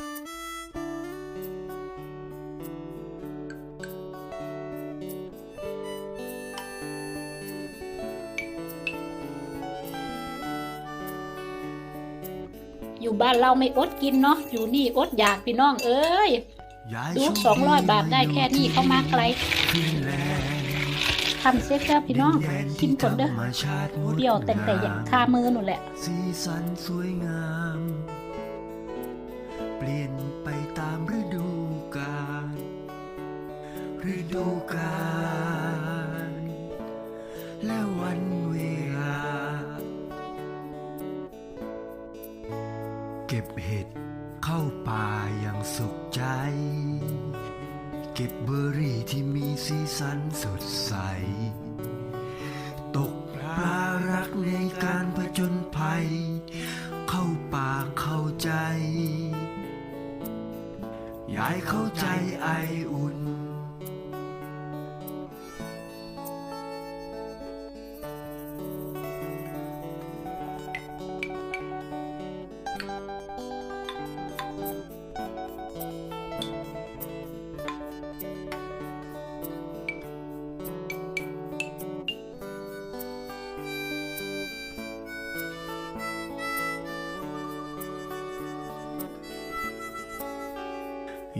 อยู่บ้านเราไม่อดกินเนาะ อยู่นี่อดอยากพี่น้องเอ้ยย้ายลูกโชคสองร้อยบาทได้แค่นี้เข้ามาไกลฟินแลนด์ทำเซ็กแล้วพี่น้องกินก่อนเด้อธรรมชาติงดเปรี้ยวแต่แต่อย่างงามคามือหนูแหละ สีสันสวยงามเป ลี่ยนไปตามฤดูกาลฤดูกาล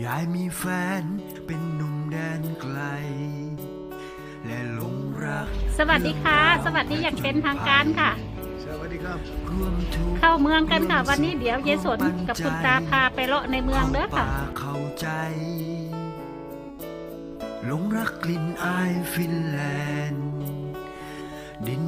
ยายมีแฟนเป็นหนุ่มแดนไกล และหลงรัก สวัสดีค่ะ สวัสดีอย่างเป็นทางการค่ะ สวัสดีครับร่วมทุกข์เข้าเมืองกันค่ะ วันนี้เดี๋ยวเยายสนกับคุณตาพาไปเลาะในเมืองเด้อค่ะข้าป่าเข้าใจหลงรักกลิ่นอายฟินแลนด์ ดินแดน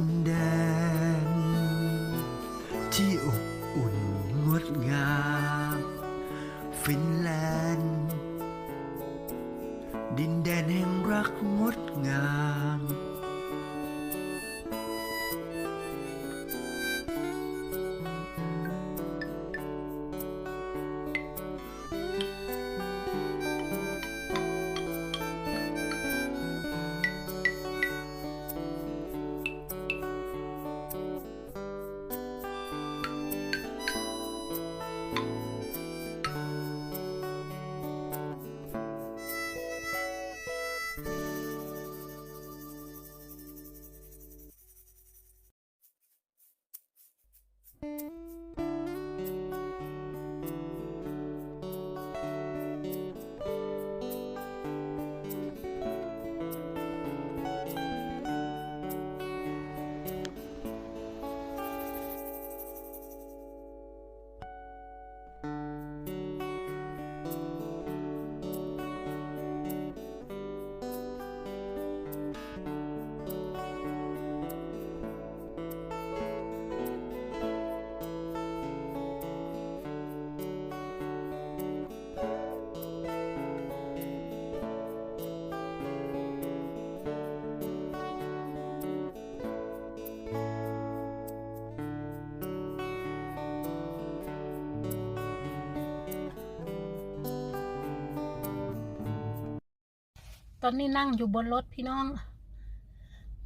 อนนี้นั่งอยู่บนรถพี่น้อง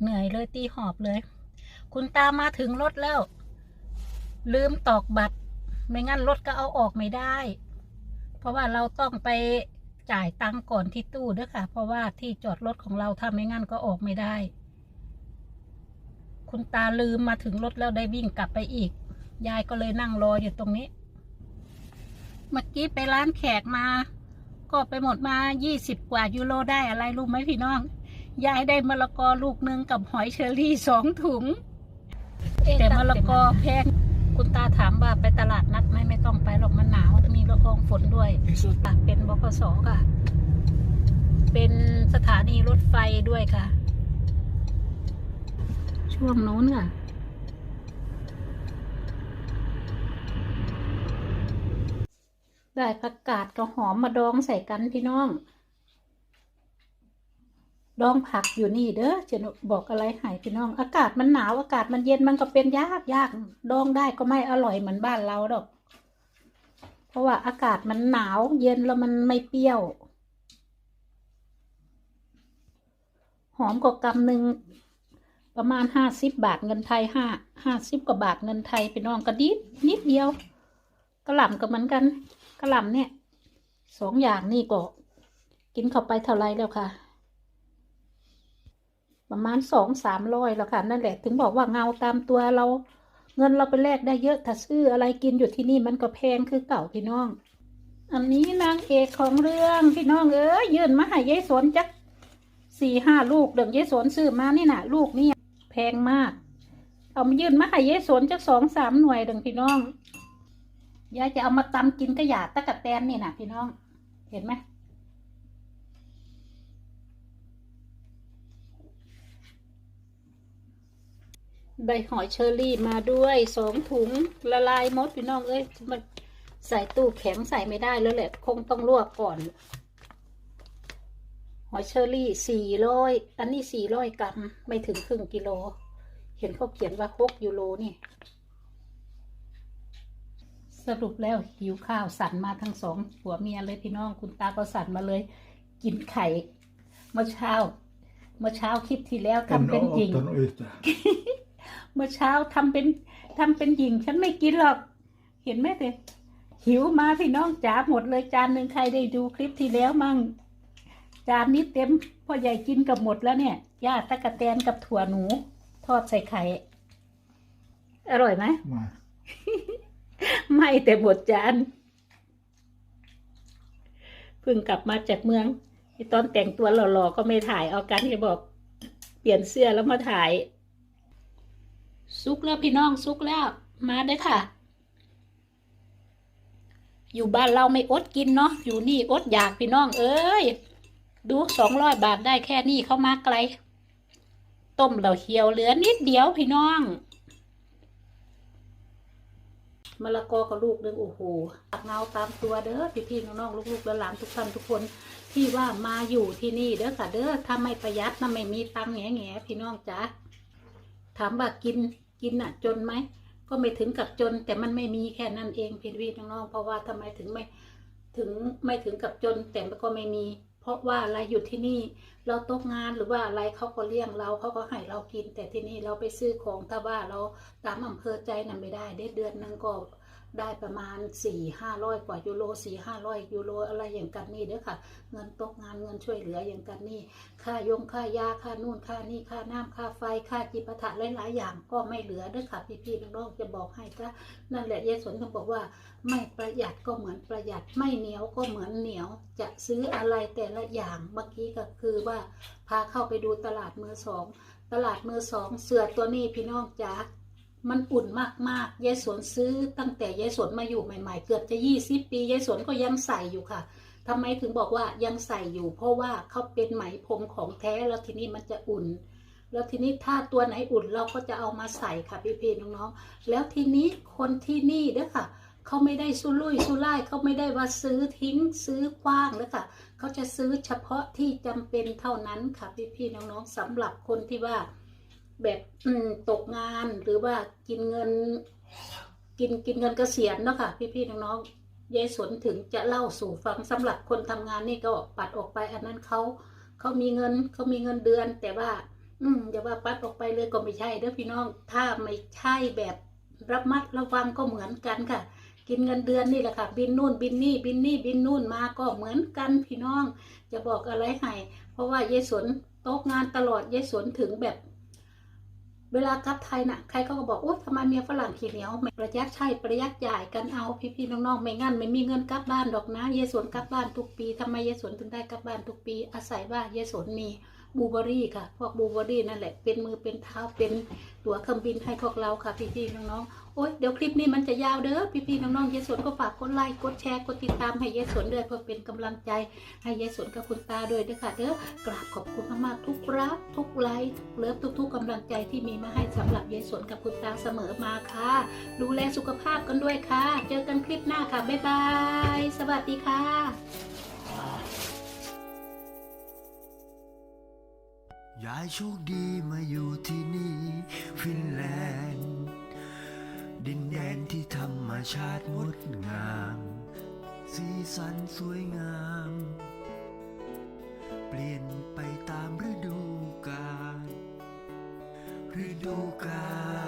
เหนื่อยเลยตีหอบเลย คุณตามาถึงรถแล้ว ลืมตอกบัตร ไม่งั้นรถก็เอาออกไม่ได้ เพราะว่าเราต้องไปจ่ายตังก่อนที่ตู้ด้วยค่ะ เพราะว่าที่จอดรถของเราถ้าไม่งั้นก็ออกไม่ได้ คุณตาลืมมาถึงรถแล้วได้วิ่งกลับไปอีก ยายก็เลยนั่งรออยู่ตรงนี้ เมื่อกี้ไปร้านแขกมา ก็ไปหมดมา 20 กว่ายูโรได้อะไรรู้ไหมพี่น้อง ยายได้มะละกอลูกหนึ่งกับหอยเชอรี่สองถุง แต่มะละกอแพง คุณตาถามว่าไปตลาดนัดไหมไม่ต้องไปหรอกมันหนาว มีละอองฝนด้วยค่ะเป็นบกสค่ะ เป็นสถานีรถไฟด้วยค่ะ ช่วงนู้นค่ะ ได้ผักกาดกับหอมมาดองใส่กันพี่น้อง ดองผักอยู่นี่เด้อจะบอกอะไรให้พี่น้อง อากาศมันหนาวอากาศมันเย็นมันก็เป็นยากยากดองได้ก็ไม่อร่อยเหมือนบ้านเราดอก เพราะว่าอากาศมันหนาวเย็นแล้วมันไม่เปรี้ยว หอมก็กำหนึ่งประมาณห้าสิบบาทเงินไทยห้าห้าสิบกว่าบาทเงินไทยพี่น้องก็นิดนิดเดียวกระหล่ำก็เหมือนกัน กระหล่ำเนี่ยสองอย่างนี่ก็กินเข้าไปเท่าไรแล้วค่ะ ประมาณสองสามร้อยแล้วค่ะ นั่นแหละถึงบอกว่าเงาตามตัวเรา เงินเราไปแลกได้เยอะถ้าซื้ออะไรกินอยู่ที่นี่มันก็แพงคือเก่าพี่น้อง อันนี้นางเอกของเรื่องพี่น้องเอ้ยยื่นมาให้ยายสนจักสี่ห้าลูกเดี๋ยวยายสนซื้อมานี่นะลูกนี่แพงมาก เอามายื่นมาให้ยายสนจักสองสามหน่วยเดี๋ยพี่น้อง ยายจะเอามาตำกินกระหยาดตะกะแตนนี่นะพี่น้อง เห็นไหมใบหอยเชอรี่มาด้วยสองถุงละลายมดพี่น้องเอ้ยมันใส่ตู้แข็งใส่ไม่ได้แล้วแหละ คงต้องลวกก่อน หอยเชอรี่สี่ร้อยอันนี้สี่ร้อยกรัมไม่ถึงครึ่งกิโล เห็นเขาเขียนว่าหกยูโรนี่ สรุปแล้วหิวข้าวสั่นมาทั้งสองผัวเมียเลยพี่น้องคุณตาก็สั่นมาเลย กินไข่เมื่อเช้า เมื่อเช้าคลิปที่แล้วทำเป็นหญิง18 ute. เมื่อเช้าทำเป็นทำเป็นหญิง ฉันไม่กินหรอก เห็นไหมเด็หิวมาพี่น้องจ๋าหมดเลยจานหนึ่งใครได้ดูคลิปที่แล้วมั่งจานนี้เต็มพ่อใหญ่กินกับหมดแล้วเนี่ยย่าตะกะแตนกับถั่วหนู ทอดใส่ไข่ อร่อยไหม Nej. ไม่แต่หมดจานเพิ่งกลับมาจากเมืองตอนแต่งตัวหล่อๆก็ไม่ถ่ายเอากันจะบอก เปลี่ยนเสื้อแล้วมาถ่าย ซุกแล้วพี่น้องซุกแล้ว มาเด้ค่ะ อยู่บ้านเราไม่อดกินเนาะอยู่นี่อดอยากพี่น้องเอ้ยดูสองร้อยบาทได้แค่นี้เข้ามาไกล ต้มเราเหี่ยวเหลือนิดเดียวพี่น้อง มะละกอกับลูกเด้อโอ้โหตักเงาตามตัวเด้อพี่พี่น้องๆลูกๆหลานทุกท่านทุกคนที่ว่ามาอยู่ที่นี่เด้อค่ะเด้อถ้าไม่ประหยัดนะไม่มีตังแง่แง่พี่น้องจ๋าถามว่ากินกินอะ จนไหมก็ไม่ถึงกับจน แต่มันไม่มีแค่นั้นเองพี่พี่น้องๆเพราะว่าทำไมถึงไม่ถึงไม่ถึงกับจนแต่ก็ไม่มี เพราะว่าอะไรอยู่ที่นี่เราตกงานหรือว่าอะไรเขาก็เลี้ยงเราเขาก็ให้เรากิน แต่ที่นี่เราไปซื้อของถ้าว่าเราตามอำเภอใจนั้นไม่ได้เดือนเดือนหนึงก็ ได้ประมาณสี่ห้าร้อยกว่ายูโรสี่ห้าร้อยยูโรอะไรอย่างกันนี่เด้อค่ะ เงินตกงานเงินช่วยเหลืออย่างกันนี่ค่ายงค่ายาค่านู่นค่านี่ค่าน้ำค่าไฟค่าจิปาถะหลายๆอย่างก็ไม่เหลือเด้วยค่ะ พี่ๆน้องๆจะบอกให้จ้ะนั่นแหละยายสนต้องบอกว่า ไม่ประหยัดก็เหมือนประหยัดไม่เหนียวก็เหมือนเหนียวจะซื้ออะไรแต่ละอย่างเมื่อกี้ก็คือว่าพาเข้าไปดูตลาดมือสองตลาดมือสองเสือตัวนี้พี่น้องจ๋า มันอุ่นมากๆยายสวนซื้อตั้งแต่ยายสวนมาอยู่ใหม่ๆ เกือบจะยี่สิบปียายสวนก็ยังใส่อยู่ค่ะทำไมถึงบอกว่ายังใส่อยู่ เพราะว่าเขาเป็นไหมพรมของแท้แล้วทีนี้มันจะอุ่น แล้วทีนี้ถ้าตัวไหนอุ่นเราก็จะเอามาใส่ค่ะพี่ๆน้องๆแล้วทีนี้คนที่นี่เด้อค่ะเขาไม่ได้สุรุ่ยสุร่ายเขาไม่ได้ว่าซื้อทิ้งซื้อกว้างแล้วค่ะเขาจะซื้อเฉพาะที่จำเป็นเท่านั้นค่ะพี่ๆน้องๆสำหรับคนที่ว่า แบบอืมตกงานหรือว่ากินเงิน กินกินเงินเกษียณเนาะค่ะ พี่ๆน้องๆยายสนถึงจะเล่าสู่ฟังสำหรับคนทำงานนี่ก็ปัดออกไป อันนั้นเขาเขามีเงินเขามีเงินเดือน แต่ว่า อืมอย่าว่าปัดออกไปเลยก็ไม่ใช่เด้อพี่น้อง ถ้าไม่ใช่แบบระมัดระวังก็เหมือนกันค่ะ กินเงินเดือนนี่แหละค่ะ บินนู่นบินนี่บินนี่บินนู่นมาก็เหมือนกันพี่น้อง จะบอกอะไรให้เพราะว่ายายสนตกงานตลอดยายสนถึงแบบ เวลากลับไทยน่ะใครก็บอกโอ๊ยทำไมเมียฝรั่งขี้เหนียวไม่ประหยัดใช่ประหยัดจ่ายกันเอาพี่ๆน้องๆไม่งั้นไม่มีเงินกลับบ้านดอกนะ เยสวนกลับบ้านทุกปีทำไมเยสวนถึงได้กลับบ้านทุกปีอาศัยว่าเยายสวนมี บูเบอรี่ค่ะ พวกบูเบอรี่นั่นแหละ เป็นมือเป็นเท้า เป็นตั๋วเครื่องบินให้พวกเราค่ะ พี่ๆน้องๆ โอ๊ย เดี๋ยวคลิปนี้มันจะยาวเด้อ พี่ๆน้องๆ เยสวนก็ฝากกดไลค์ กดแชร์ กดติดตามให้เยสวนด้วยเพื่อเป็นกำลังใจ ให้ยายสนกับคุณตาด้วยด้วยค่ะ เด้อ กราบขอบคุณมากๆ ทุกรัก ทุกไลค์ทุกเลิฟทุก ๆกำลังใจที่มีมาให้สำหรับยายสนกับคุณตาเสมอมาค่ะ ดูแลสุขภาพกันด้วยค่ะ เจอกันคลิปหน้าค่ะ บ๊ายบาย สวัสดีค่ะ ยายโชคดีมาอยู่ที่นี่ฟินแลนด์ ดินแดนที่ธรรมชาติงดงาม สีสันสวยงาม เปลี่ยนไปตามฤดูกาลฤดูกาล